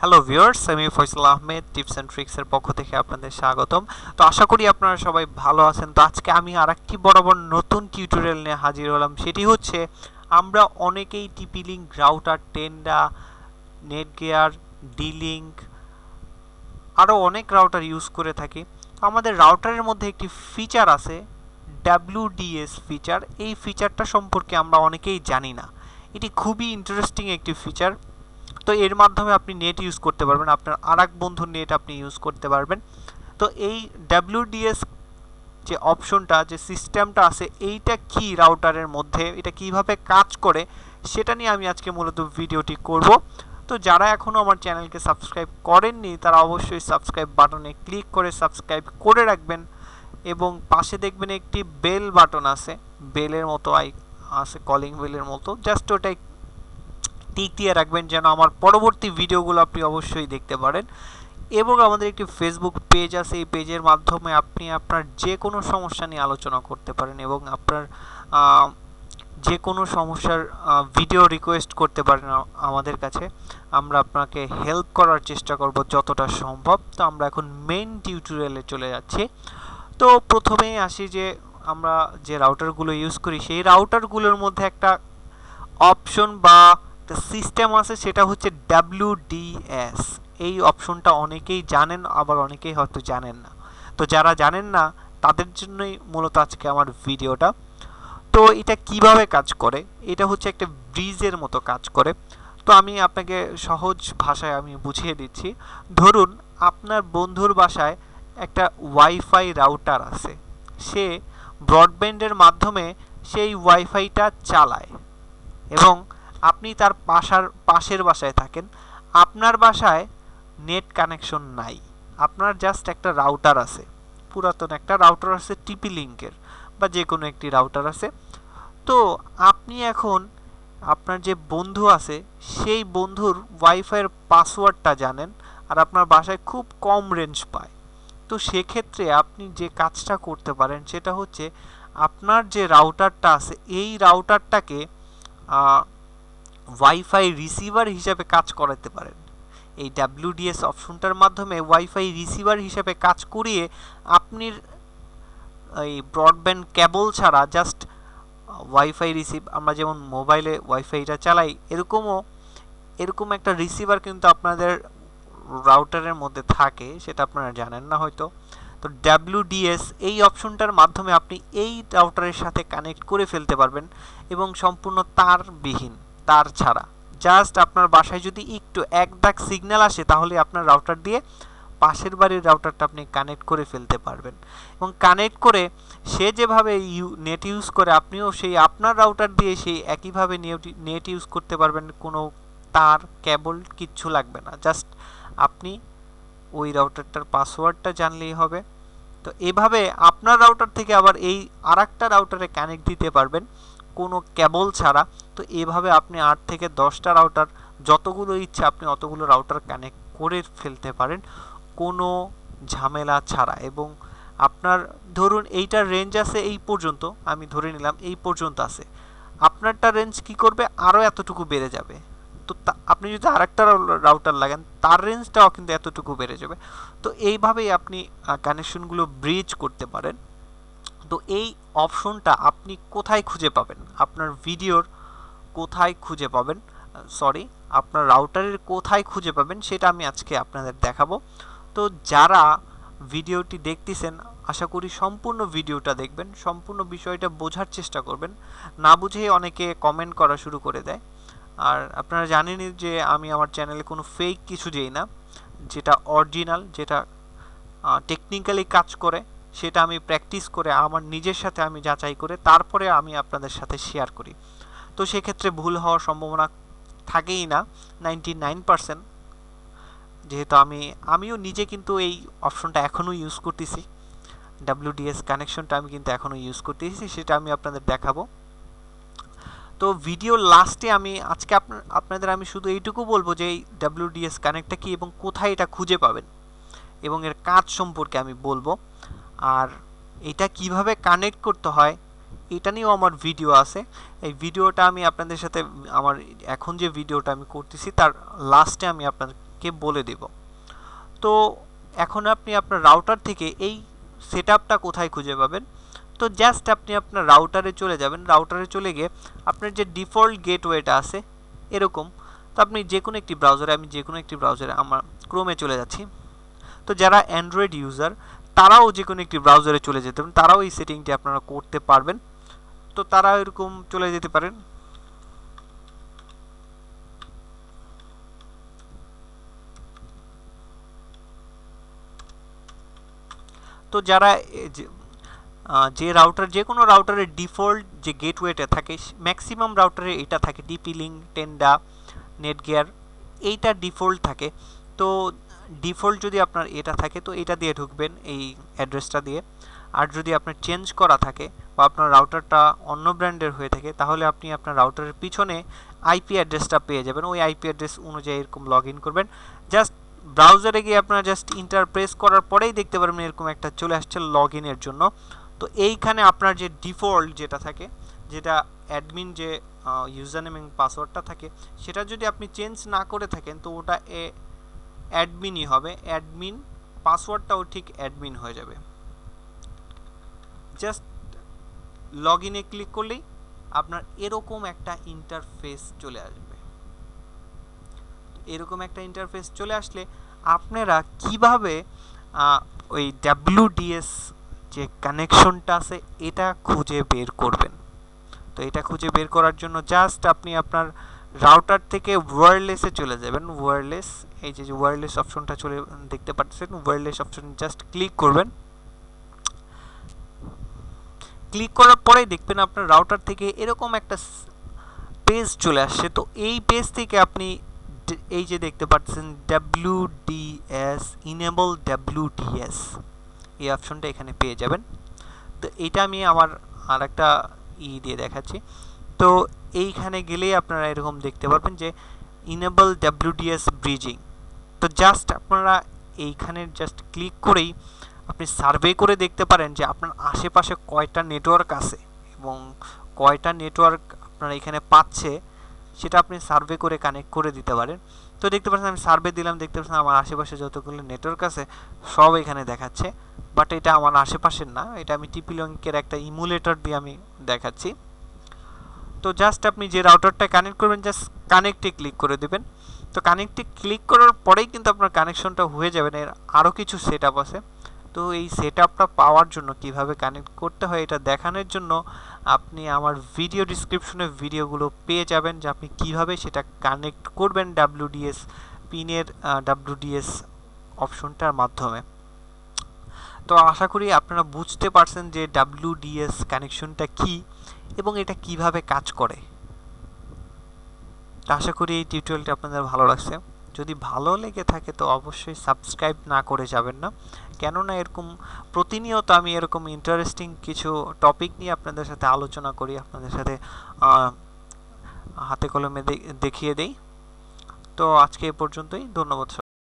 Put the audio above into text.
Hello viewers আমি Faisal Ahmed tips and ট্রিক্সের পক্ষ থেকে আপনাদের স্বাগতম। তো আশা করি আপনারা সবাই ভালো আছেন। তো আজকে আমি আর একটি বরাবর নতুন টিউটোরিয়াল নিয়ে হাজির হলাম। সেটি হচ্ছে, আমরা অনেকেই TP link router Tenda net gear D আরও অনেক রাউটার ইউজ করে থাকি। আমাদের রাউটারের মধ্যে একটি ফিচার আছে ডাব্লিউডিএস ফিচার এই ফিচারটা সম্পর্কে আমরা অনেকেই জানি না। এটি খুবই ইন্টারেস্টিং একটি ফিচার তো এর মাধ্যমে আপনি নেট ইউজ করতে পারবেন। আপনার আর এক বন্ধুর নেট আপনি ইউজ করতে পারবেন। তো এই ডাব্লিউডিএস যে অপশনটা যে সিস্টেমটা আছে, এইটা কি রাউটারের মধ্যে, এটা কীভাবে কাজ করে, সেটা নিয়ে আমি আজকে মূলত ভিডিওটি করব। তো যারা এখনও আমার চ্যানেলকে সাবস্ক্রাইব করেননি, তারা অবশ্যই সাবস্ক্রাইব বাটনে ক্লিক করে সাবস্ক্রাইব করে রাখবেন এবং পাশে দেখবেন একটি বেল বাটন আছে। বেলের মতো আই আছে কলিং বেলের মতো। জাস্ট ওটাই টিক দিয়ে রাখবেন যেন আমার পরবর্তী ভিডিওগুলো আপনি অবশ্যই দেখতে পারেন। এবং আমাদের একটি ফেসবুক পেজ আছে, এই পেজের মাধ্যমে আপনি আপনার যে কোনো সমস্যা নিয়ে আলোচনা করতে পারেন এবং আপনার যে কোনো সমস্যার ভিডিও রিকোয়েস্ট করতে পারেন আমাদের কাছে। আমরা আপনাকে হেল্প করার চেষ্টা করব যতটা সম্ভব। তো আমরা এখন মেন টিউটোরিয়ালে চলে যাচ্ছি। তো প্রথমেই আসি যে আমরা যে রাউটারগুলো ইউজ করি, সেই রাউটারগুলোর মধ্যে একটা অপশন বা একটা সিস্টেম আছে সেটা হচ্ছে ডাব্লিউডিএস এই অপশনটা অনেকেই জানেন, আবার অনেকেই হয়তো জানেন না। তো যারা জানেন না, তাদের জন্যই মূলত আজকে আমার ভিডিওটা। তো এটা কীভাবে কাজ করে? এটা হচ্ছে একটা ব্রিজের মতো কাজ করে। তো আমি আপনাকে সহজ ভাষায় আমি বুঝিয়ে দিচ্ছি। ধরুন, আপনার বন্ধুর বাসায় একটা ওয়াইফাই রাউটার আছে। সে ব্রডব্যান্ডের মাধ্যমে সেই ওয়াইফাইটা চালায় এবং আপনি তার পাশার পাশের বাসায় থাকেন। আপনার বাসায় নেট কানেকশন নাই। আপনার জাস্ট একটা রাউটার আছে। পুরাতন একটা রাউটার আছে টিপি লিঙ্কের বা যে কোনো একটি রাউটার আছে। তো আপনি এখন আপনার যে বন্ধু আছে, সেই বন্ধুর ওয়াইফাইয়ের পাসওয়ার্ডটা জানেন আর আপনার বাসায় খুব কম রেঞ্জ পায়। তো সেক্ষেত্রে আপনি যে কাজটা করতে পারেন, সেটা হচ্ছে আপনার যে রাউটারটা আছে, এই রাউটারটাকে ওয়াইফাই রিসিভার হিসাবে কাজ করাতে পারেন। এই ডাব্লিউডিএস অপশনটার মাধ্যমে ওয়াইফাই রিসিভার হিসাবে কাজ করিয়ে আপনি এই ব্রডব্যান্ড কেবল ছাড়া জাস্ট ওয়াইফাই রিসিভ আমরা যেমন মোবাইলে ওয়াইফাইটা চালাই, এরকমও, এরকম একটা রিসিভার কিন্তু আপনাদের রাউটারের মধ্যে থাকে, সেটা আপনারা জানেন না হয়তো। তো ডাব্লিউডিএস এই অপশনটার মাধ্যমে আপনি এই রাউটারের সাথে কানেক্ট করে ফেলতে পারবেন এবং সম্পূর্ণ তারবিহীন। তার ছাড়া। জাস্ট আপনার বাসায় যদি একটু এক দাগ সিগন্যাল আসে, তাহলে আপনার রাউটার দিয়ে পাশের বাড়ির রাউটারটা আপনি কানেক্ট করে ফেলতে পারবেন। এবং কানেক্ট করে সে যেভাবে ইউ নেট ইউজ করে, আপনিও সেই আপনার রাউটার দিয়ে সেই একইভাবে নেট ইউজ করতে পারবেন। কোনো তার কেবল কিচ্ছু লাগবে না। জাস্ট আপনি ওই রাউটারটার পাসওয়ার্ডটা জানলেই হবে। তো এভাবে আপনার রাউটার থেকে আবার এই আর রাউটারে কানেক্ট দিতে পারবেন। কোনো কেবল ছাড়া, তো এভাবে আপনি আট থেকে দশটা রাউটার যতগুলো ইচ্ছা আপনি অতগুলো রাউটার কানেক্ট করে ফেলতে পারেন, কোনো ঝামেলা ছাড়া। এবং আপনার, ধরুন এইটার রেঞ্জ আছে এই পর্যন্ত, আমি ধরে নিলাম এই পর্যন্ত আছে, আপনারটা রেঞ্জ কি করবে? আরও এতটুকু বেড়ে যাবে। তো আপনি যদি আরেকটা রাউটার লাগান, তার রেঞ্জটাও কিন্তু এতটুকু বেড়ে যাবে। তো এইভাবেই আপনি কানেকশনগুলো ব্রিজ করতে পারেন। তো এই অপশনটা আপনি কোথায় খুঁজে পাবেন? আপনার ভিডিওর কোথায় খুঁজে পাবেন? সরি, আপনার রাউটারের কোথায় খুঁজে পাবেন সেটা আমি আজকে আপনাদের দেখাবো। তো যারা ভিডিওটি দেখতেছেন, আশা করি সম্পূর্ণ ভিডিওটা দেখবেন, সম্পূর্ণ বিষয়টা বোঝার চেষ্টা করবেন। না বুঝে অনেকে কমেন্ট করা শুরু করে দেয়। আর আপনারা জানেনই যে আমি আমার চ্যানেলে কোনো ফেক কিছু দিই না, যেটা অরিজিনাল যেটা টেকনিক্যালি কাজ করে। সেটা আমি প্র্যাকটিস করে, আমার নিজের সাথে আমি যাচাই করে তারপরে আমি আপনাদের সাথে শেয়ার করি। তো সেক্ষেত্রে ভুল হওয়ার সম্ভাবনা থাকেই না নাইনটি নাইন পারসেন্ট যেহেতু আমি, আমিও নিজে কিন্তু এই অপশনটা এখনও ইউজ করতেছি। ডাব্লিউডিএস কানেকশনটা আমি কিন্তু এখনও ইউজ করতেছি, সেটা আমি আপনাদের দেখাবো। তো ভিডিও লাস্টে আমি, আজকে আপনাদের আমি শুধু এইটুকু বলব যে এই ডাব্লিউডিএস কানেক্টটা কি এবং কোথায় এটা খুঁজে পাবেন এবং এর কাজ সম্পর্কে আমি বলব। আর এটা কীভাবে কানেক্ট করতে হয়, এটা নিয়েও আমার ভিডিও আছে। এই ভিডিওটা আমি আপনাদের সাথে, আমার এখন যে ভিডিওটা আমি করতেছি, তার লাস্টে আমি আপনাকে বলে দেব। তো এখন আপনি আপনার রাউটার থেকে এই সেট কোথায় খুঁজে পাবেন? তো জাস্ট আপনি আপনার রাউটারে চলে যাবেন। রাউটারে চলে গিয়ে আপনার যে ডিফল্ট গেটওয়েটা আছে, এরকম। তো আপনি যে কোনো একটি ব্রাউজারে আমি যে কোনো একটি ব্রাউজারে আমার ক্রোমে চলে যাচ্ছি। তো যারা অ্যান্ড্রয়েড ইউজার তারাও যে কোনো একটি ব্রাউজারে চলে যেতে পারেন, তারাও এই সেটিংটি আপনারা করতে পারবেন। তো তারা এরকম চলে যেতে পারেন। তো যারা যে রাউটার যে কোনো রাউটারের ডিফল্ট যে গেটওয়েটা থাকে ম্যাক্সিমাম রাউটারে এটা থাকে ডিপি লিঙ্ক টেন্ডা নেটগিয়ার এইটা ডিফল্ট থাকে। তো ডিফল্ট যদি আপনার এটা থাকে, তো এটা দিয়ে ঢুকবেন এই অ্যাড্রেসটা দিয়ে। আর যদি আপনার চেঞ্জ করা থাকে বা আপনার রাউটারটা অন্য ব্র্যান্ডের হয়ে থাকে, তাহলে আপনি আপনার রাউটারের পিছনে আইপি অ্যাড্রেসটা পেয়ে যাবেন। ওই আইপি অ্যাড্রেস অনুযায়ী এরকম লগ করবেন। জাস্ট ব্রাউজারে গিয়ে আপনারা জাস্ট ইন্টার প্রেস করার পরেই দেখতে পারবেন এরকম একটা চলে আসছে লগ ইনের জন্য। তো এইখানে আপনার যে ডিফল্ট যেটা থাকে, যেটা অ্যাডমিন যে ইউজার নেম এবং পাসওয়ার্ডটা থাকে, সেটা যদি আপনি চেঞ্জ না করে থাকেন, তো ওটা অ্যাডমিনই হবে। অ্যাডমিন, পাসওয়ার্ডটাও ঠিক অ্যাডমিন হয়ে যাবে। জাস্ট লগ ইনে ক্লিক করলেই আপনার এরকম একটা ইন্টারফেস চলে আসবে। এরকম একটা ইন্টারফেস চলে আসলে আপনারা কীভাবে ওই ডাব্লিউডিএস যে কানেকশনটা আছে, এটা খুঁজে বের করবেন। তো এটা খুঁজে বের করার জন্য জাস্ট আপনি আপনার রাউটার থেকে ওয়্যারলেসে চলে যাবেন। ওয়্যারলেস এই যে ওয়্যারলেস অপশনটা চলে দেখতে পাচ্ছেন ওয়্যারলেস অপশন জাস্ট ক্লিক করবেন। ক্লিক করার পরেই দেখবেন আপনার রাউটার থেকে এরকম একটা পেজ চলে আসছে। তো এই পেজ থেকে আপনি এই যে দেখতে পাচ্ছেন ডাব্লিউডিএস ইনেবল ডাব্লিউডিএস এই অপশনটা এখানে পেয়ে যাবেন। তো এটা আমি আমার আর একটা ই দিয়ে দেখাচ্ছি। তো এইখানে গেলেই আপনারা এরকম দেখতে পারবেন যে ইনেবল ডাব্লিউডিএস ব্রিজিং তো জাস্ট আপনারা এইখানে জাস্ট ক্লিক করেই আপনি সার্ভে করে দেখতে পারেন যে আপনার আশেপাশে কয়টা নেটওয়ার্ক আছে এবং কয়টা নেটওয়ার্ক আপনারা এখানে পাচ্ছে, সেটা আপনি সার্ভে করে কানেক্ট করে দিতে পারেন। তো দেখতে পাচ্ছেন আমি সার্ভে দিলাম, দেখতে পাচ্ছেন আমার আশেপাশে যতগুলো নেটওয়ার্ক আছে সব এখানে দেখাচ্ছে। বাট এটা আমার আশেপাশের না, এটা আমি টিপি লিঙ্কের একটা ইমুলেটর দিয়ে আমি দেখাচ্ছি। তো জাস্ট আপনি যে রাউটারটা কানেক্ট করবেন জাস্ট কানেক্টে ক্লিক করে দেবেন। তো কানেক্টে ক্লিক করার পরেই কিন্তু আপনার কানেকশনটা হয়ে যাবে এর আরও কিছু সেট আছে। তো এই সেট পাওয়ার জন্য কীভাবে কানেক্ট করতে হয় এটা দেখানোর জন্য আপনি আমার ভিডিও ডিসক্রিপশনে ভিডিওগুলো পেয়ে যাবেন, যে আপনি কীভাবে সেটা কানেক্ট করবেন ডাব্লিউডিএস পিনের ডাব্লিউডিএস অপশনটার মাধ্যমে। তো আশা করি আপনারা বুঝতে পারছেন যে ডাব্লিউডিএস কানেকশনটা কি এবং এটা কীভাবে কাজ করে। আশা করি এই টিউটোরিয়ালটি আপনাদের ভালো লাগছে। যদি ভালো লেগে থাকে তো অবশ্যই সাবস্ক্রাইব না করে যাবেন না। কেননা এরকম প্রতিনিয়ত আমি এরকম ইন্টারেস্টিং কিছু টপিক নিয়ে আপনাদের সাথে আলোচনা করি, আপনাদের সাথে হাতে কলমে দেখিয়ে দেই। তো আজকে এ পর্যন্তই। ধন্যবাদ